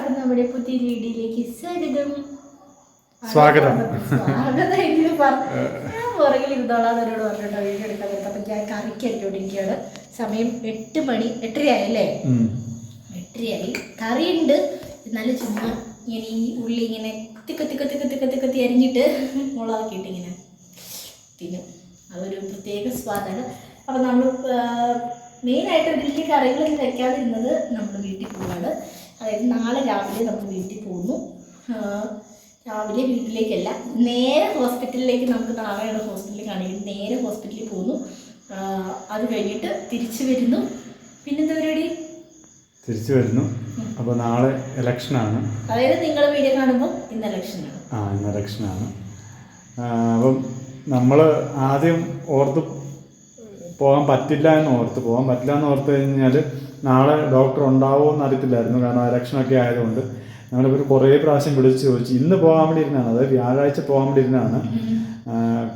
എല്ലാവർക്കും നമ്മുടെ പുതിയ വീഡിയോയിലേക്ക് സ്വാഗതം. സ്വാഗതം. പുറകിൽ ഇരുന്നോളാം എന്നോട് പറഞ്ഞിട്ടോ വീഡിയോ എടുക്കാൻ വരുന്നത് അപ്പം ഞാൻ കറിക്ക് അടിച്ചോണ്ടിരിക്കുകയാണ് സമയം എട്ട് മണി എട്ടരയായി അല്ലേ. എട്ടരയായി. കറിയുണ്ട്. എന്നാലും ചുമ്മാ ഇങ്ങനെ ഈ ഉള്ളി ഇങ്ങനെ കുത്തി കുത്തി കുത്തി കുത്തി കുത്തി കുത്തി അരിഞ്ഞിട്ട് മുളകാക്കിയിട്ട് ഇങ്ങനെ തിന്നും. അതൊരു പ്രത്യേക സ്വാദാണ്. അപ്പം നമ്മൾ മെയിനായിട്ട് വലിയ കറികളൊന്നും വെക്കാതിരുന്നത് നമ്മൾ വീട്ടിൽ പോവാണ്. അതായത് നാളെ രാവിലെ നമ്മൾ വീട്ടിൽ പോകുന്നു. രാവിലെ വീട്ടിലേക്കല്ല നേരെ ഹോസ്പിറ്റലിലേക്ക് നമുക്ക് നാളെയാണ് ഹോസ്പിറ്റലിൽ കാണിക്കുന്നത്. നേരെ ഹോസ്പിറ്റലിൽ പോകുന്നു. അത് കഴിഞ്ഞിട്ട് തിരിച്ചു വരുന്നു. പിന്നെന്താ പരിപാടി? തിരിച്ചു വരുന്നു. അപ്പോൾ നാളെ ഇലക്ഷനാണ് അതായത് നിങ്ങൾ വീഡിയോ കാണുമ്പോൾ ഇന്ന് ആണ്. ആ ഇന്ന് ഇലക്ഷനാണ് ആണ്. അപ്പം നമ്മൾ ആദ്യം ഓർത്ത് പോകാൻ പറ്റില്ല എന്ന് ഓർത്ത്. പോകാൻ പറ്റില്ല എന്ന് ഓർത്ത് കഴിഞ്ഞാൽ നാളെ ഡോക്ടർ ഉണ്ടാവുമോ എന്ന് അറിയത്തില്ലായിരുന്നു. കാരണം ഇലക്ഷനൊക്കെ ആയതുകൊണ്ട്. ഞങ്ങളിപ്പോൾ കുറേ പ്രാവശ്യം വിളിച്ച് ചോദിച്ചു. ഇന്ന് പോകാൻ വേണ്ടി ഇരുന്നാണ്. അതായത് വ്യാഴാഴ്ച പോകാൻ വേണ്ടി ഇരുന്നാണ്.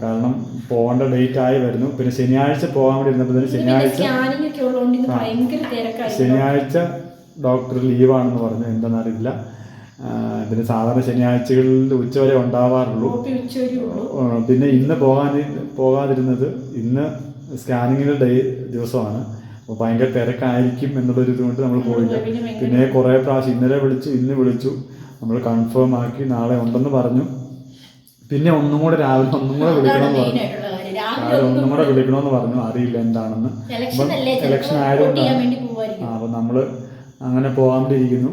കാരണം പോകേണ്ട ഡേറ്റ് ആയി വരുന്നു. പിന്നെ ശനിയാഴ്ച പോകാൻ വേണ്ടി ഇരുന്നപ്പോൾ തന്നെ ശനിയാഴ്ച ശനിയാഴ്ച ഡോക്ടർ ലീവാണെന്ന് പറഞ്ഞു. എന്താണെന്നറിയില്ല പിന്നെ സാധാരണ ശനിയാഴ്ചകളിൽ ഉച്ചവരെ ഉണ്ടാവാറുള്ളൂ പിന്നെ ഇന്ന് പോകാൻ പോകാതിരുന്നത് ഇന്ന് സ്കാനിങ്ങിന്റെ ഡേ ദിവസമാണ്. അപ്പോൾ ഭയങ്കര തിരക്കായിരിക്കും എന്നുള്ളൊരു ഇതുകൊണ്ട് നമ്മൾ പോയില്ല. പിന്നെ കുറേ പ്രാവശ്യം ഇന്നലെ വിളിച്ചു ഇന്ന് വിളിച്ചു. നമ്മൾ കൺഫേം ആക്കി നാളെ ഉണ്ടെന്ന് പറഞ്ഞു. പിന്നെ ഒന്നും കൂടെ രാവിലെ ഒന്നും കൂടെ വിളിക്കണമെന്ന് പറഞ്ഞു. രാവിലെ ഒന്നും കൂടെ വിളിക്കണമെന്ന് പറഞ്ഞു. അറിയില്ല എന്താണെന്ന്. അല്ലേ? ഇലക്ഷൻ ആയതുകൊണ്ടാണ്. ആ അപ്പോൾ നമ്മൾ അങ്ങനെ പോകാൻ വേണ്ടിയിരിക്കുന്നു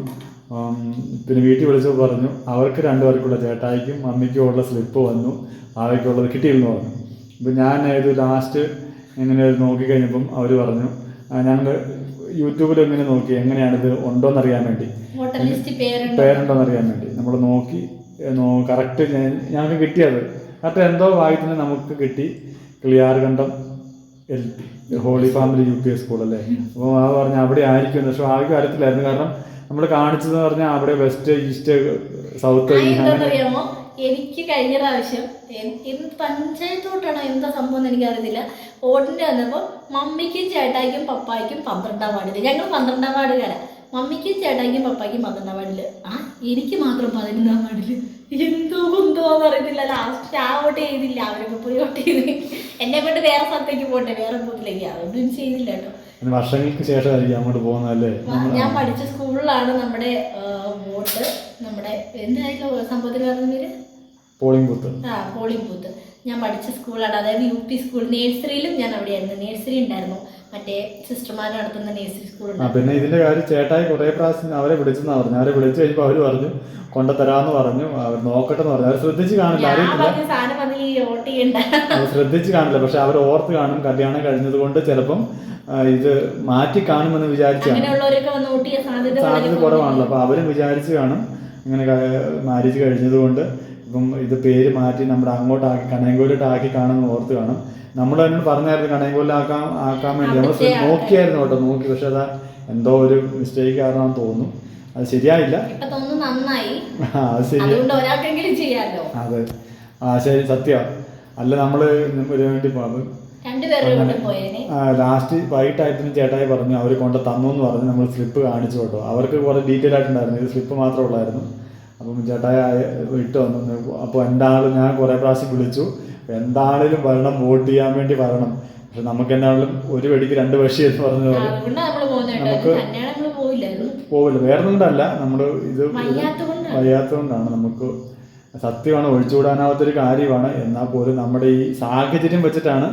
പിന്നെ വീട്ടിൽ വിളിച്ചപ്പോൾ പറഞ്ഞു അവർക്ക് രണ്ടുപേർക്കുള്ള ചേട്ടായിക്കും അമ്മയ്ക്കും ഉള്ള സ്ലിപ്പ് വന്നു. ആവയ്ക്കുള്ളത് കിട്ടിയിരുന്നു പറഞ്ഞു. ഇപ്പം ഞാൻ ഏത് ലാസ്റ്റ് ഇങ്ങനെ നോക്കിക്കഴിഞ്ഞപ്പം അവർ പറഞ്ഞു ഞങ്ങൾ യൂട്യൂബിൽ എങ്ങനെ നോക്കി എങ്ങനെയാണിത് ഉണ്ടോ അറിയാൻ വേണ്ടി. പേരുണ്ടോ എന്നറിയാൻ പേരുണ്ട്? പേരുണ്ടോയെന്ന് അറിയാൻ വേണ്ടി. നമ്മൾ നോക്കി കറക്റ്റ് ഞങ്ങൾക്ക് കിട്ടിയത്. കറക്റ്റ് എന്തോ ഭാഗ്യത്തിന് നമുക്ക് കിട്ടി ക്ലിയാർ കണ്ടം L P Holy Family U P S school അല്ലേ? അപ്പോൾ ആ പറഞ്ഞ അവിടെ ആയിരിക്കും. പക്ഷെ ആർക്കും അറിയത്തില്ലായിരുന്നു കാരണം നമ്മൾ കാണിച്ചതെന്ന് പറഞ്ഞാൽ അവിടെ വെസ്റ്റ് ഈസ്റ്റ് സൗത്ത് അങ്ങനെ എനിക്ക് കഴിഞ്ഞ പ്രാവശ്യം എന്ത് പഞ്ചായത്ത് പഞ്ചായത്തോട്ടാണോ എന്താ സംഭവം എന്ന് എനിക്കറിയത്തില്ല. വോട്ടിന് വന്നപ്പോൾ മമ്മിക്കും ചേട്ടായിക്കും പപ്പായ്ക്കും പന്ത്രണ്ടാം വാർഡിൽ ഞങ്ങൾ പന്ത്രണ്ടാം വാർഡുകാരാ മമ്മിക്കും ചേട്ടായിക്കും പപ്പായ്ക്കും പന്ത്രണ്ടാം വാർഡിൽ ആ എനിക്ക് മാത്രം പതിനൊന്നാം വാർഡിൽ എന്തോ എന്തോന്ന് അറിയത്തില്ല. ലാസ്റ്റ് ആ വോട്ട് ചെയ്തില്ല. അവരൊക്കെ പോയി വോട്ട് ചെയ്ത്. എന്നെ കൊണ്ട് വേറെ സ്ഥലത്തേക്ക് പോട്ടെ വേറെ ബൂത്തിലേക്ക്. അവരൊന്നും ചെയ്തില്ല കേട്ടോ. വർഷങ്ങൾക്ക് ശേഷമായിരിക്കും അങ്ങോട്ട് പോകുന്നതല്ലേ? ഞാൻ പഠിച്ച സ്കൂളിലാണ് നമ്മുടെ ബോട്ട്. വോട്ട് നമ്മുടെ എന്തായാലും സംഭവത്തിന് പറഞ്ഞ പോളിംഗ് ബൂത്ത്. ആ പോളിംഗ് ബൂത്ത്. ഞാൻ പഠിച്ച സ്കൂളാണ്. അതായത് യു പി സ്കൂൾ. നേഴ്സറിയിലും ഞാൻ അവിടെയായിരുന്നു. നേഴ്സറി ഉണ്ടായിരുന്നു. മറ്റേ സിസ്റ്റർമാർ നടത്തുന്ന നേഴ്സറി സ്കൂൾ പിന്നെ ഇതിന്റെ കാര്യം ചേട്ടായി കുറെ പ്രാവശ്യം അവരെ വിളിച്ചെന്നാ പറഞ്ഞു. അവരെ വിളിച്ചു കഴിഞ്ഞപ്പോൾ അവർ പറഞ്ഞു കൊണ്ടുതരാന്ന് പറഞ്ഞു. അവർ നോക്കട്ടെ എന്ന് പറഞ്ഞു. അവർ ശ്രദ്ധിച്ച് കാണില്ല. അറിയത്തില്ല. ശ്രദ്ധിച്ച് കാണില്ല. പക്ഷെ അവർ ഓർത്ത് കാണും. കല്യാണം കഴിഞ്ഞത് കൊണ്ട് ചിലപ്പം ഇത് മാറ്റി കാണുമെന്ന് വിചാരിച്ചാണ്. സാധ്യത കുറവാണല്ലോ. അപ്പൊ അവരും വിചാരിച്ച് കാണും. ഇങ്ങനെ മാരേജ് കഴിഞ്ഞത് കൊണ്ട്. ഇപ്പം ഇത് പേര് മാറ്റി നമ്മുടെ അങ്ങോട്ടാക്കി കണയങ്കോലിട്ടാക്കി കാണുമെന്ന് ഓർത്ത് കാണും. നമ്മൾ തന്നെ പറഞ്ഞായിരുന്നു കണയങ്കോലിലാക്കാൻ ആക്കാൻ ആക്കാൻ വേണ്ടി നമ്മൾ നോക്കിയായിരുന്നു കേട്ടോ നോക്കി. പക്ഷെ അതാ എന്തോ ഒരു മിസ്റ്റേക്ക് കാരണമാണെന്ന് തോന്നുന്നു. അത് ശരിയായില്ല. അത് ശരി. അതെ. ആ ശരി സത്യം. അല്ല നമ്മൾ ഒരു വേണ്ടി പോകും ലാസ്റ്റ് വൈകിട്ടായത്തിന് ചേട്ടായി പറഞ്ഞു അവർ കൊണ്ട് തന്നു എന്ന് പറഞ്ഞ് നമ്മൾ സ്ലിപ്പ് കാണിച്ചു കേട്ടോ. അവർക്ക് കുറേ ഡീറ്റെയിൽ ആയിട്ടുണ്ടായിരുന്നു. ഇത് സ്ലിപ്പ് മാത്രമേ ഉള്ളായിരുന്നു. അപ്പം ചേട്ടായി വിട്ട് ഇട്ട് വന്നു. അപ്പോൾ എന്താളും ഞാൻ കുറേ പ്രാവശ്യം വിളിച്ചു. എന്താണേലും വരണം വോട്ട് ചെയ്യാൻ വേണ്ടി വരണം. പക്ഷെ നമുക്ക് എന്താണെങ്കിലും ഒരു വെടിക്ക് രണ്ട് പക്ഷി എന്ന് പറഞ്ഞ പോലെ നമുക്ക് പോവില്ല. വേറെ കൊണ്ടല്ല നമ്മൾ ഇത് വയ്യാത്തതുകൊണ്ടാണ്. നമുക്ക് സത്യമാണ് ഒഴിച്ചുകൂടാനാവാത്തൊരു കാര്യമാണ്. എന്നാൽ പോലും നമ്മുടെ ഈ സാഹചര്യം വെച്ചിട്ടാണ്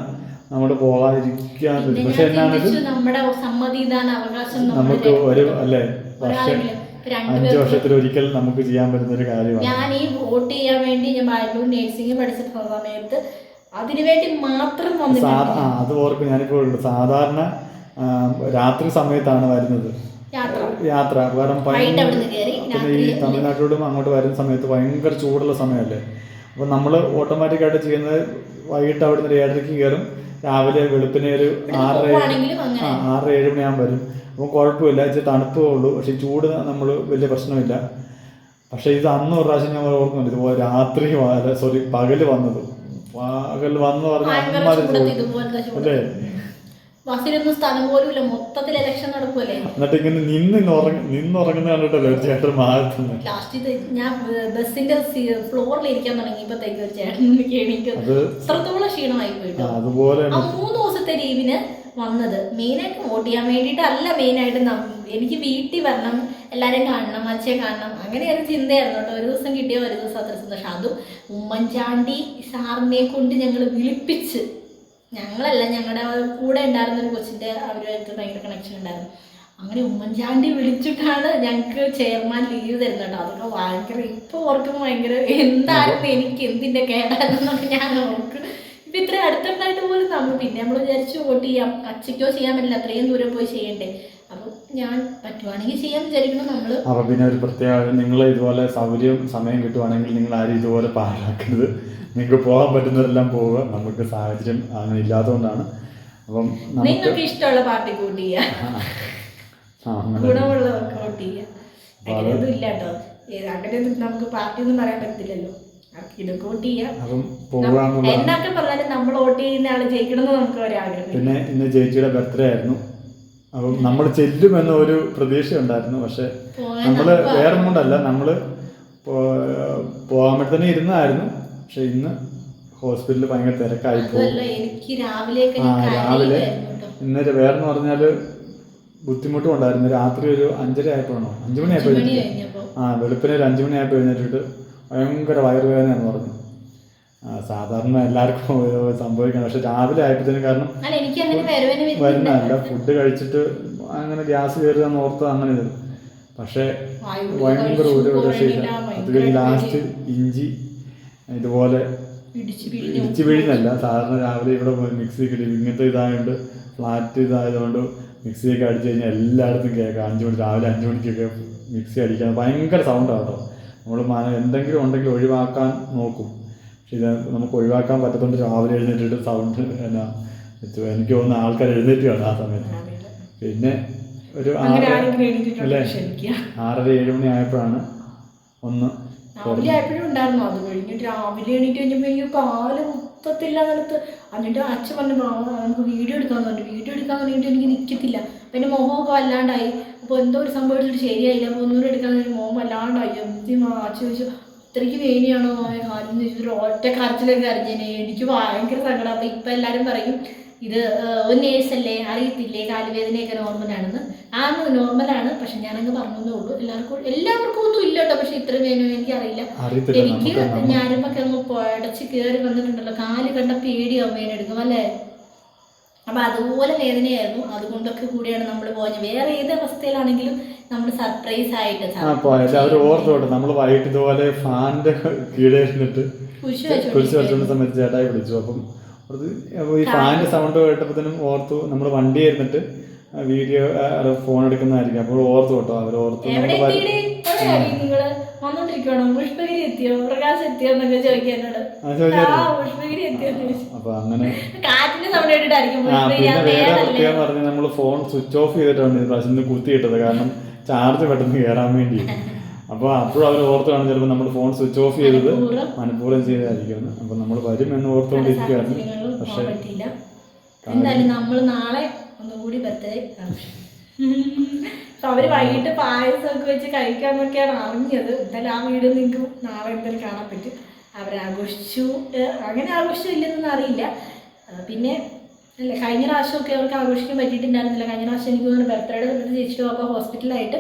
നമ്മൾ പോകാതിരിക്കാൻ പക്ഷെ എന്നാണെങ്കിലും നമുക്ക് ഒരു അല്ലേ? വർഷം അഞ്ച് വർഷത്തിൽ ഒരിക്കൽ നമുക്ക് ചെയ്യാൻ പറ്റുന്ന ഒരു കാര്യമാണ്. ഞാൻ ഈ വോട്ട് ചെയ്യാൻ വേണ്ടി ഞാൻ ബാംഗ്ലൂർ നഴ്സിംഗ് പഠിച്ച സമയത്ത് അതിനുവേണ്ടി മാത്രം അത് ഓർക്കും ഞാനിപ്പോൾ. സാധാരണ രാത്രി സമയത്താണ് വരുന്നത്. യാത്ര. കാരണം പിന്നെ ഈ തമിഴ്നാട്ടിലോട്ടും അങ്ങോട്ട് വരുന്ന സമയത്ത് ഭയങ്കര ചൂടുള്ള സമയമല്ലേ? അപ്പോൾ നമ്മൾ ഓട്ടോമാറ്റിക്കായിട്ട് ചെയ്യുന്നത് വൈകിട്ട് അവിടെ നിന്ന് ഏഴരയ്ക്ക് കയറും രാവിലെ വെളുപ്പിനെ ഒരു ആറര ആ ആറര ഏഴ് മണിയാകുമ്പോൾ വരും. അപ്പം കുഴപ്പമില്ല ഇച്ചിരി തണുപ്പേ ഉള്ളൂ. പക്ഷേ ചൂട് നമ്മൾ വലിയ പ്രശ്നമില്ല. പക്ഷേ ഇത് അന്ന് ഒരു പ്രാവശ്യം ഞാൻ ഓർക്കുന്നുണ്ട് ഇതുപോലെ രാത്രി സോറി പകൽ വന്നത്. പകൽ വന്നു പറഞ്ഞാൽ അല്ലേ? ബസ്സിലൊന്നും സ്ഥലം പോലും ഇല്ല മൊത്തത്തിൽ ഇലക്ഷൻ നടക്കുമല്ലേ എന്നിട്ട് ഇങ്ങനെ നിന്ന് നിന്നുറങ്ങുന്ന കണ്ടിട്ടല്ലേ ഒരു ചേട്ടൻ മാറ്റുന്നത് ലാസ്റ്റ് ഇത് ഞാൻ ബസ്സിന്റെ ഫ്ലോറിൽ ഇരിക്കാൻ തുടങ്ങിയപ്പോഴത്തേക്ക് ഒരു ചേട്ടൻ എനിക്ക് അത്രത്തോളം ക്ഷീണമായി പോയിട്ടോ. അതുപോലെ ആ മൂന്ന് ദിവസത്തെ ലീവിന് വന്നത്. മെയിനായിട്ട് വോട്ട് ചെയ്യാൻ വേണ്ടിയിട്ടല്ല മെയിനായിട്ട് എനിക്ക് വീട്ടിൽ വരണം എല്ലാവരെയും കാണണം അച്ഛയെ കാണണം അങ്ങനെ ഒരു ചിന്തയായിരുന്നു കേട്ടോ. ഒരു ദിവസം കിട്ടിയ ഒരു ദിവസം അത്ര സന്തോഷം. അതും ഉമ്മൻചാണ്ടി സാറിനെ കൊണ്ട് ഞങ്ങൾ വിളിപ്പിച്ച് ഞങ്ങളല്ല ഞങ്ങളുടെ കൂടെ ഉണ്ടായിരുന്ന ഒരു കൊച്ചിന്റെ അവരുമായിട്ട് ഭയങ്കര കണക്ഷൻ ഉണ്ടായിരുന്നു. അങ്ങനെ ഉമ്മൻചാണ്ടി വിളിച്ചിട്ടാണ് ഞങ്ങൾക്ക് ചെയർമാൻ ലീവ് തരുന്നത് കേട്ടോ. അതൊക്കെ ഭയങ്കര ഇപ്പോൾ ഓർക്കുമ്പോൾ ഭയങ്കര എന്തായിരുന്നു എനിക്ക് എന്തിന്റെ കേടായിരുന്നൊക്കെ ഞാൻ ഓർക്കും. ഇപ്പൊ ഇത്ര അടുത്തുണ്ടായിട്ട് പോലും നമ്മൾ പിന്നെ നമ്മൾ വിചാരിച്ചു വോട്ട് ചെയ്യാം. അച്ഛയ്ക്കോ ചെയ്യാൻ പറ്റില്ല അത്രയും ദൂരം പോയി ചെയ്യണ്ടേ. അപ്പം ഞാൻ പറ്റുവാണെങ്കിൽ ചെയ്യാൻ വിചാരിക്കണം നമ്മൾ അപ്പൊ പിന്നെ ഒരു പ്രത്യേക നിങ്ങൾ ഇതുപോലെ സൗകര്യം സമയം കിട്ടുവാണെങ്കിൽ നിങ്ങൾ ആരും ഇതുപോലെ പാഴാക്കരുത്. നിങ്ങൾക്ക് പോകാൻ പറ്റുന്നതെല്ലാം പോവുക. നമുക്ക് സാഹചര്യം അങ്ങനെ ഇല്ലാത്തതുകൊണ്ടാണ്. അപ്പം നിങ്ങൾക്ക് ഇഷ്ടമുള്ള പാർട്ടിക്ക് വോട്ട് ചെയ്യാം. ആ അങ്ങനെ. ഗുണമുള്ളവർക്ക് വോട്ട് ഇല്ല കേട്ടോ. അങ്ങനെയൊന്നും നമുക്ക് പാർട്ടി ഒന്നും പറയാൻ വോട്ട് ചെയ്യാം. അപ്പം പോകാന്നുള്ള എന്നൊക്കെ പറഞ്ഞാലും നമ്മൾ വോട്ട് ചെയ്യുന്ന ആൾ ജയിക്കണമെന്ന് നമുക്ക് ഒരാഗ്രഹം. പിന്നെ ഇന്ന് ചേച്ചിയുടെ ബർത്ത്ഡേ ആയിരുന്നു. അപ്പം നമ്മൾ ചെല്ലുമെന്ന ഒരു പ്രതീക്ഷ ഉണ്ടായിരുന്നു പക്ഷെ നമ്മൾ വേറെ കൊണ്ടല്ല നമ്മൾ പോകാൻ വേണ്ടി തന്നെ ഇരുന്നായിരുന്നു. പക്ഷെ ഇന്ന് ഹോസ്പിറ്റലിൽ ഭയങ്കര തിരക്കായി പോകും ആ രാവിലെ ഇന്നൊരു വേറെന്ന് പറഞ്ഞാൽ ബുദ്ധിമുട്ടും ഉണ്ടായിരുന്നു. രാത്രി ഒരു അഞ്ചര ആയപ്പോഴാണോ? അഞ്ചു ആ വെളുപ്പിന് ഒരു അഞ്ചു കഴിഞ്ഞിട്ട് എഴുന്നേറ്റിട്ട് ഭയങ്കര വയറുവേദനയാണെന്ന് പറഞ്ഞു. സാധാരണ എല്ലാവർക്കും സംഭവിക്കണം. പക്ഷെ രാവിലെ ആയപ്പോഴത്തേനും കാരണം വരുന്നതല്ല ഫുഡ് കഴിച്ചിട്ട് അങ്ങനെ ഗ്യാസ് കയറുകയെന്ന് ഓർത്ത് അങ്ങനെ ഇത്. പക്ഷേ ഭയങ്കര ഒരു രക്ഷയില്ല അത് കഴിഞ്ഞ് ലാസ്റ്റ് ഇഞ്ചി ഇതുപോലെ ഇടിച്ചു പിഴിഞ്ഞു പിഴിഞ്ഞല്ല സാധാരണ രാവിലെ ഇവിടെ മിക്സി കിട്ടി ഇങ്ങനത്തെ ഇതായതുകൊണ്ട് ഫ്ലാറ്റ് ഇതായതുകൊണ്ട് മിക്സിയൊക്കെ അടിച്ചു കഴിഞ്ഞാൽ എല്ലായിടത്തും കേൾക്കാം. അഞ്ച് മണി രാവിലെ അഞ്ച് മണിക്കൊക്കെ മിക്സി അടിക്കാൻ ഭയങ്കര സൗണ്ടാണ് കേട്ടോ. നമ്മൾ മന എന്തെങ്കിലും ഉണ്ടെങ്കിൽ ഒഴിവാക്കാൻ നോക്കും. പക്ഷെ ഇത് നമുക്ക് ഒഴിവാക്കാൻ പറ്റത്തോണ്ട് രാവിലെ എഴുന്നേറ്റിട്ട് സൗണ്ട് എന്നാ എത്തുക എനിക്ക് തോന്നുന്ന ആൾക്കാർ എഴുന്നേറ്റ് കാണും ആ സമയത്ത്. പിന്നെ ഒരു ആറ് അല്ലേ? ആറര ഏഴ് മണി ആയപ്പോഴാണ് ഒന്ന് രാവിലെ ആയപ്പോഴും ഉണ്ടായിരുന്നു. അത് കഴിഞ്ഞിട്ട് രാവിലെ എണീറ്റ് കഴിഞ്ഞപ്പോൾ എനിക്ക് കാൽ കുത്തത്തില്ല നിലത്ത് എന്നിട്ട് അച്ഛൻ പറഞ്ഞു നമുക്ക് വീഡിയോ എടുക്കാൻ പറഞ്ഞു. വീഡിയോ എടുക്കാൻ തുടങ്ങിയിട്ട് എനിക്ക് നിൽക്കത്തില്ല പിന്നെ മുഖമൊക്കെ വല്ലാണ്ടായി. അപ്പോൾ എന്തോ ഒരു സംഭവിച്ചിട്ട് ശരിയായില്ല. അപ്പോൾ ഒന്നുകൂടെ എടുക്കാൻ മുഖം വല്ലാണ്ടായി. അച്ഛൻ ചോദിച്ചു ഇത്രയ്ക്ക് വേനിയാണോ മോനെ കാലിന്ന് ചോദിച്ചു ഒറ്റ കരച്ചിലൊക്കെ അറിഞ്ഞേനെ എനിക്ക് ഭയങ്കര സങ്കടം. അപ്പം ഇപ്പം എല്ലാവരും പറയും ഇത് ഒരു നേഴ്സല്ലേ അറിയത്തില്ലേ? കാലുവേദനയൊക്കെ നോർമലാണെന്ന് ആ നോർമലാണ് പക്ഷെ ഞാനങ്ങ് പറഞ്ഞതേ ഉള്ളൂ. എല്ലാവർക്കും എല്ലാവർക്കും ഒന്നും ഇല്ല കേട്ടോ. പക്ഷെ ഇത്ര വേനോ എനിക്ക് അറിയില്ല എനിക്ക് ഞാനും ഒക്കെ ഞാനിപ്പൊക്കെ അങ്ങ് പടച്ച് കയറി വന്നിട്ടുണ്ടല്ലോ. കാൽ കണ്ട പേടിയാവും വേനെടുക്കും അല്ലേ? അപ്പൊ അതുപോലെ വേദനയായിരുന്നു. അതുകൊണ്ടൊക്കെ കൂടിയാണ് നമ്മൾ പോയത്. വേറെ ഏത് അവസ്ഥയിലാണെങ്കിലും നമ്മൾ സർപ്രൈസ് ആയിട്ട് അപ്പോൾ എല്ലാവരും ഓർത്തോട്ടെ നമ്മൾ വൈകിട്ട് ഇതുപോലെ ഫാനിന്റെ കീഴേ ഇരുന്നിട്ട് കുരിശ് കുരിശ് സമയത്ത് ചേട്ടായി വിളിച്ചു. അപ്പം ഈ ഫാനിന്റെ സൗണ്ട് കേട്ടപ്പോഴത്തേനും ഓർത്തു നമ്മൾ വണ്ടി ഇരുന്നിട്ട് വീഡിയോ ഫോൺ എടുക്കുന്നതായിരിക്കും. അപ്പോൾ ഓർത്തു കേട്ടോ അവർ ഓർത്തു പുഷ്പഗിരി എത്തിയോ? പ്രകാശ് എത്തിയോ എന്നൊക്കെ എന്നോട് ആ, പുഷ്പഗിരി അങ്ങനെ കാറ്റിന്റെ സൗണ്ട് കേട്ടിട്ടായിരിക്കും. പുഷ്പഗിരി പറഞ്ഞ് നമ്മൾ ഫോൺ സ്വിച്ച് ഓഫ് ചെയ്തിട്ടാണ് പ്രാവശ്യം കുത്തിയിട്ടത് കാരണം ചാർജ് പെട്ടെന്ന് കയറാൻ വേണ്ടി അപ്പൊ അപ്പോഴും അവർ ഓർത്താണ് ചിലപ്പോൾ നമ്മൾ ഫോൺ സ്വിച്ച് ഓഫ് ചെയ്തത് മനഃപൂർവം. ചെയ്തായിരിക്കും അപ്പൊ നമ്മൾ വരും എന്ന് ഓർത്തുകൊണ്ടിരിക്കുകയാണ് പക്ഷെ പക്ഷേ എന്തായാലും നമ്മൾ നാളെ ഒന്നുകൂടി ബർത്ത്ഡേ അപ്പൊ അവർ വൈകിട്ട് പായസമൊക്കെ വെച്ച് കഴിക്കാന്നൊക്കെയാണ് അറിഞ്ഞത്. എന്തായാലും ആ വീട് നിങ്ങൾക്ക് നാളെ എന്തായാലും കാണാൻ പറ്റും. അവരാഘോഷിച്ചു അങ്ങനെ ആഘോഷിച്ചു ഇല്ലെന്നൊന്നും അറിയില്ല പിന്നെ അല്ല കഴിഞ്ഞ പ്രാവശ്യമൊക്കെ അവർക്ക് ആഘോഷിക്കാൻ പറ്റിയിട്ടുണ്ടായിരുന്നില്ല. കഴിഞ്ഞ പ്രാവശ്യം എനിക്ക് തോന്നുന്നു ബർത്ത്ഡേയുടെ സമയത്ത് ചേച്ചിട്ട് അപ്പോൾ ഹോസ്പിറ്റലായിട്ട്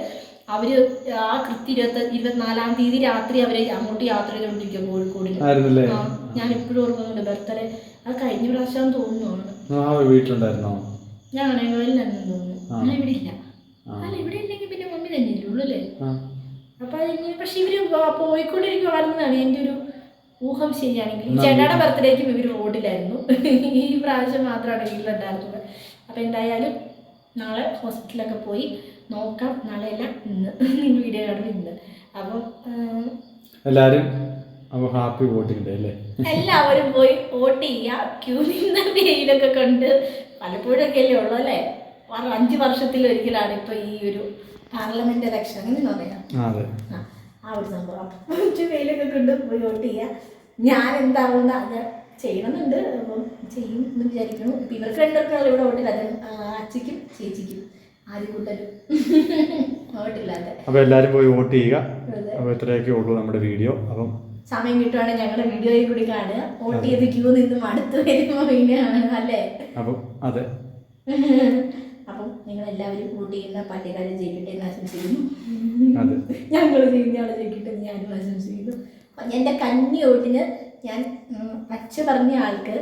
അവർ ആ കൃത്യ ഇരുപത്തി ഇരുപത്തിനാലാം തീയതി രാത്രി അവർ അങ്ങോട്ട് യാത്ര ചെയ്തുകൊണ്ടിരിക്കുക കോഴിക്കോടിൽ ഞാൻ എപ്പോഴും ഓർക്കുന്നുണ്ട് ബർത്ത്ഡേ. അത് കഴിഞ്ഞ പ്രാവശ്യം തോന്നുന്നു വീട്ടിലുണ്ടായിരുന്നോ? ഞാൻ അണയങ്കോലിലാണെന്ന് തോന്നുന്നു. ഞാൻ ഇവിടെ ഇല്ല. അല്ല ഇവിടെ ഇല്ലെങ്കിൽ പിന്നെ മമ്മി തന്നെ ഉള്ളൂ അല്ലേ അപ്പൊ അതിന് പക്ഷെ ഇവർ വ- പോയിക്കൊണ്ടിരിക്കുവാണെന്നാണ് എന്റെ ഒരു ഊഹം ശരിയാണെങ്കിൽ. ചേട്ടാടെ ബർത്ത്ഡേക്കും ഇവർ റോഡിലായിരുന്നു ഈ പ്രാവശ്യം മാത്രമാണ് വീട്ടിലുണ്ടായിരുന്നത്. അപ്പൊ എന്തായാലും നാളെ ഹോസ്പിറ്റലൊക്കെ പോയി നോക്കാം. നാളെയല്ല ഇന്ന്. നിങ്ങൾ വീഡിയോ കാണുമ്പോൾ ഇന്ന്. അപ്പം എല്ലാവരും അപ്പോൾ ഹാപ്പി വോട്ടിംഗ് ഡേ അല്ലേ? എല്ലാവരും പോയി വോട്ട് ചെയ്യുക ക്യൂ നിന്ന് വെയിലൊക്കെ കണ്ട് പലപ്പോഴൊക്കെ അല്ലേ ഉള്ളൂ അല്ലേ? അഞ്ച് വർഷത്തിൽ ഒരിക്കലാണ് ഇപ്പൊ ഈ ഒരു പാർലമെന്റ് ഇലക്ഷൻ അങ്ങനെ പറയാം. ആ ഒരു സംഭവം. അപ്പൊ വെയിലൊക്കെ കൊണ്ട് പോയി വോട്ട് ചെയ്യാ. ഞാൻ എന്താവുന്ന ചെയ്യണമെന്നുണ്ട്. അപ്പം ചെയ്യും എന്ന് വിചാരിക്കണം ഇപ്പം ഇവർക്ക് രണ്ടുപേർക്കും ഇവിടെ വോട്ടില്ല. അത് അച്ഛയ്ക്കും ചേച്ചിക്കും ആദ്യം കൂട്ടരും വോട്ടില്ലാതെ അപ്പോൾ എല്ലാരും പോയി വോട്ട് ചെയ്യുക. അപ്പോൾ ഇത്രയൊക്കെ ഉള്ളൂ നമ്മുടെ വീഡിയോ. അപ്പം സമയം കിട്ടുവാണെങ്കിൽ ഞങ്ങളുടെ വീഡിയോയിൽ കൂടി കാണുക. വോട്ട് ചെയ്ത് ക്യൂ നിന്ന് മടുത്ത് വരുമ്പോൾ പിന്നെ അല്ലേ? അപ്പം അതെ. അപ്പം നിങ്ങൾ എല്ലാവരും വോട്ട് ചെയ്യുന്ന പാർട്ടിക്കാരെ ജയിക്കട്ടെ എന്ന് ആശംസിക്കുന്നു. ഞങ്ങൾ ചെയ്യുന്ന ആളെ ജയിക്കട്ടെ എന്ന് ഞാനും ആശംസിക്കുന്നു. എന്റെ എന്റെ കന്നി ഓട്ടിന് ഞാൻ അച്ഛ പറഞ്ഞ ആൾക്ക്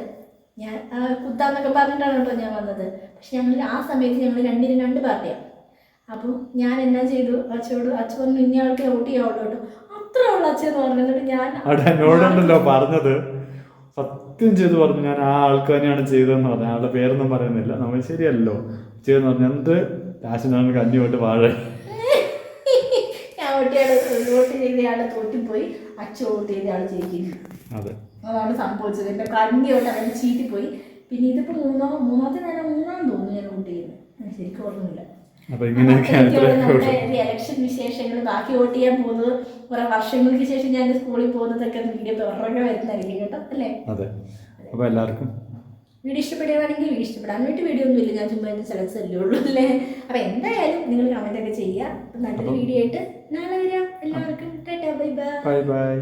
ഞാൻ കുത്താന്നൊക്കെ പറഞ്ഞിട്ടാണ് കേട്ടോ ഞാൻ വന്നത്. പക്ഷെ ഞങ്ങൾ ആ സമയത്ത് ഞങ്ങൾ രണ്ടിനും രണ്ട് പാർട്ടിയാണ് അപ്പോൾ ഞാൻ എന്നാ ചെയ്തു? അച്ഛനോട് അച്ഛ പറഞ്ഞു ഇന്ന ആൾക്ക് ഔട്ട് ചെയ്യാവുള്ളൂ കേട്ടോ. അത്ര ഉള്ള അച്ഛന്ന് പറഞ്ഞു എന്നിട്ട് ഞാൻ. പറഞ്ഞത്. സത്യം ചെയ്ത് പറഞ്ഞു ഞാൻ ആ ആൾക്ക് തന്നെയാണ് ചെയ്തതെന്ന് പറഞ്ഞു. ആളുടെ പേരൊന്നും പറയുന്നില്ല. നമ്മൾ ശരിയല്ലോ. ചെയ്തെന്ന് പറഞ്ഞു. എന്ത്? രാശനാണ് കഞ്ഞി പോയിട്ട് വാഴ. ഞാൻ തോറ്റിപ്പോയി. വോട്ട് ചെയ്തയാൾ ജയിക്കുന്നു അതെ. അതാണ് സംഭവിച്ചത്. എന്റെ കഞ്ഞി തൊട്ട് ചീറ്റിപ്പോയി. പിന്നെ ഇതിപ്പോ മൂന്നോ മൂന്നാമത്തെ നേരം മൂന്നാം തോന്നുന്നു ഞാൻ വോട്ട് ചെയ്യുന്നത്. ശരിക്കും ഓർമ്മയില്ല അപ്പൊ ഇങ്ങനെയൊക്കെയാണ് ഇലക്ഷൻ വിശേഷങ്ങൾ ബാക്കി വോട്ട് ചെയ്യാൻ പോകുന്നത് കുറെ വർഷങ്ങൾക്ക് ശേഷം ഞാൻ സ്കൂളിൽ പോകുന്നതൊക്കെ വീഡിയോ പിറകെ വരുന്നതായിരിക്കും കേട്ടോ അല്ലേ? അതെ. അപ്പോൾ എല്ലാവർക്കും വീഡിയോ ഇഷ്ടപ്പെടുകയാണെങ്കിൽ വീഡിയോ ഇഷ്ടപ്പെടാൻ വേണ്ടി വീഡിയോ ഒന്നും ഇല്ല. ഞാൻ ചുമ്മാ സെലക്ട്സ് അല്ലേ ഉള്ളൂ അല്ലേ? അപ്പൊ എന്തായാലും നിങ്ങൾ കമന്റ് ഒക്കെ ചെയ്യുക. നല്ലൊരു വീഡിയോ ആയിട്ട് നാളെ വരാം. എല്ലാവർക്കും. Bye bye bye